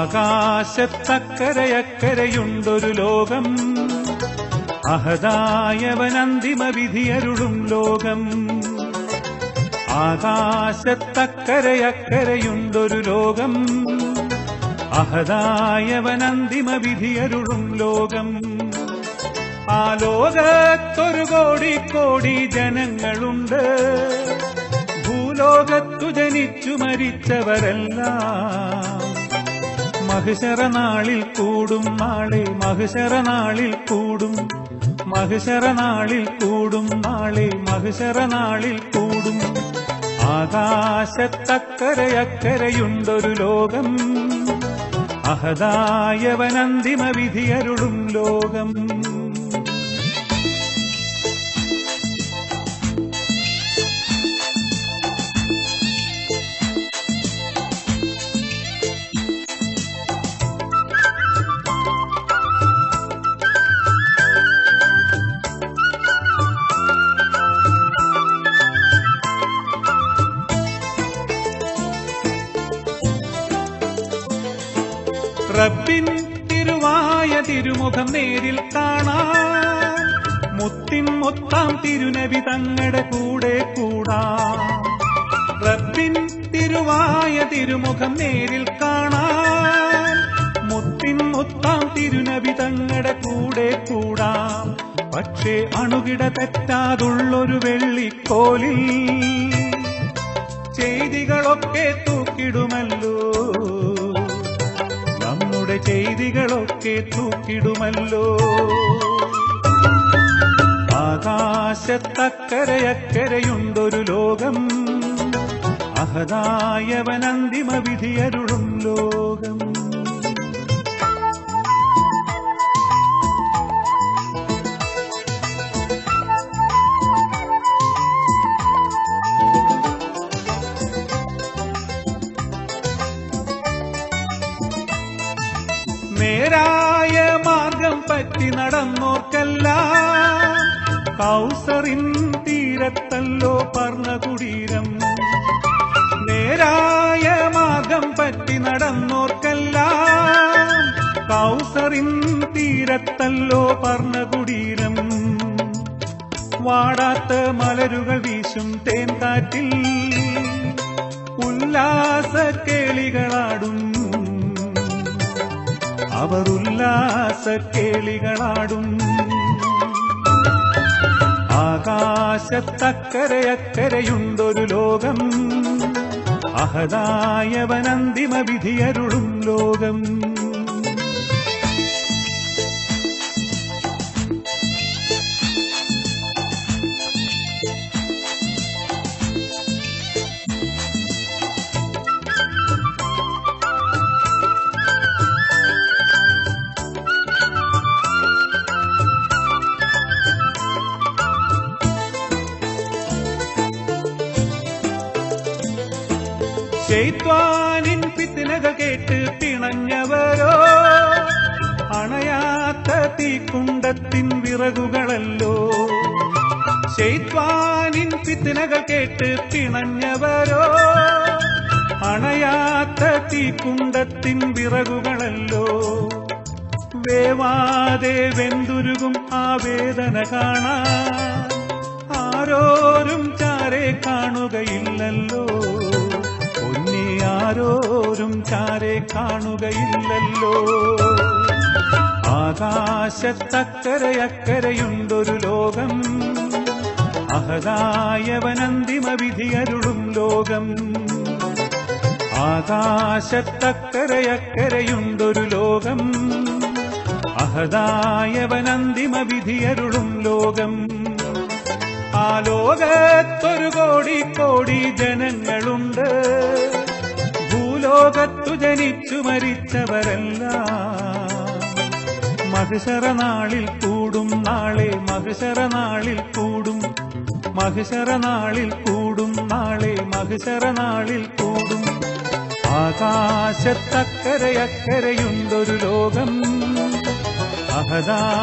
ആകാശത്തക്കരയക്കരയുണ്ടൊരു ലോകം. അഹതായവനന്തിമ വിധിയരുളും ലോകം. ആകാശത്തക്കരയക്കരയുണ്ടൊരു ലോകം. അഹതായവനന്തിമ വിധിയരുളും ലോകം. ആ ലോകത്തൊരു കോടി കോടി ജനങ്ങളുണ്ട്. ഭൂലോകത്തു ജനിച്ചു മരിച്ചവരെല്ലാം മഹിഷറ നാളിൽ കൂടും നാളെ മഹശരനാളിൽ കൂടും. മഹശരനാളിൽ കൂടും നാളെ മഹശരനാളിൽ നാളിൽ കൂടും. ആകാശത്തക്കരയക്കരയുണ്ടൊരു ലോകം. അഹദായവനന്തിമ വിധിയരുളും ലോകം. റബ്ബിൻ തിരുവായ തിരുമുഖം നേരിൽ കാണാം. മുത്തിൻ മുത്താം തിരുനബി തങ്ങളുടെ കൂടെ കൂടാം. റബ്ബിൻ തിരുവായ തിരുമുഖം നേരിൽ കാണാം. മുത്തിൻ മുത്താം തിരുനബി തങ്ങളുടെ കൂടെ കൂടാം. പക്ഷേ അണുകിട തെറ്റാതുള്ളൊരു വെള്ളിക്കോലിൽ ചെയ്തികളൊക്കെ തൂക്കിടുമല്ലോ. നമ്മുടെ ചെയ്തികളൊക്കെ തൂക്കിടുമല്ലോ. ആകാശത്തക്കരയക്കരയുണ്ടൊരു ലോകം അഹദായവനന്തിമ വിധിയരുളും ലോകം. നേരായ മാർഗം പറ്റി നടന്നോർക്കല്ല. കൗസറിൻ തീരത്തല്ലോ പറഞ്ഞ കുടീരം. നേരായ മാർഗം പറ്റി നടന്നോർക്കല്ല. കൗസറിൻ തീരത്തല്ലോ പറഞ്ഞ കുടീരം. വാടാത്ത മലരുകൾ വീശും തേൻകാറ്റിൽ. ഉല്ലാസ കേളികളാടും അവർ ഉല്ലാസ കേളികളാടും ആകാശത്തക്കരയക്കരയുണ്ടൊരു ലോകം. അഹദായവനന്തിമ വിധിയരുളും ലോകം. ശൈത്വാനിൻ പിത്തിനകൾ കേട്ട് പിണഞ്ഞവരോ? അണയാത്ത തീക്കുണ്ടത്തിൻ വിറകുകളല്ലോ. ശൈത്വാനിൻ പിത്തിനകൾ കേട്ട് പിണഞ്ഞവരോ? അണയാത്ത തീക്കുണ്ടത്തിൻ വിറകുകളല്ലോ. വേവാതെ വെന്തുരുകും ആ വേദന കാണാൻ. ആരോരും ചാരെ കാണുകയില്ലല്ലോ. ആരോരും ചാരെ കാണുകയില്ലല്ലോ. ആകാശത്തക്കരയക്കരയുണ്ടൊരു ലോകം. അഹദായവനന്തിമ വിധിയരുളും ലോകം. ആകാശത്തക്കരയക്കരയുണ്ടൊരു ലോകം. അഹദായവനന്തിമ വിധിയരുളും ലോകം. ആ ലോകത്തൊരു കോടി കോടി ജനങ്ങളുണ്ട്. ഭൂലോകത്തു ജനിച്ചു മരിച്ചവരല്ല. മഹിഷറ നാളിൽ കൂടും നാളെ മഹിഷറ നാളിൽ കൂടും. മഹിഷറ നാളിൽ കൂടും നാളെ മഹിഷറ നാളിൽ കൂടും. ആകാശത്തക്കരയക്കരയുണ്ടൊരു ലോകം. അഹദായ